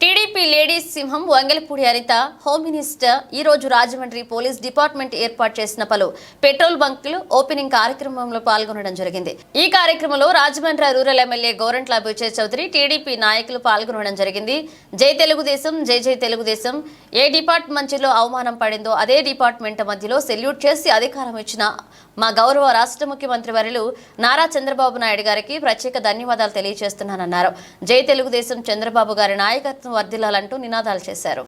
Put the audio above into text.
TDP ladies సింహం Vangalapudi Anitha home minister ఈ రోజు రాజమండ్రి పోలీస్ డిపార్ట్మెంట్ ఏర్పాటు చేసిన పలు పెట్రోల్ బంకులు ఓపెనింగ్ కార్యక్రమంలో పాల్గొనడం జరిగింది. ఈ కార్యక్రమంలో Rajahmundry rural MLA Gorantla Vijaya Chowdary TDP నాయకులు పాల్గొనడం జరిగింది. జై తెలుగుదేశం జై జై తెలుగుదేశం. ఏ డిపార్ట్మెంట్లో మధ్యలో అవమానం పడిందో అదే డిపార్ట్మెంట్ మధ్యలో సెల్యూట్ చేసి అధికారం ఇచ్చిన మా గౌరవ రాష్ట్ర ముఖ్యమంత్రి వర్యులు నారా చంద్రబాబు నాయుడు గారికి ప్రత్యేక ధన్యవాదాలు తెలియజేస్తున్నానన్నారు. జై తెలుగుదేశం చంద్రబాబు గారి నాయకత్వం వర్ధిల్లాలంటూ నినాదాలు చేశారు.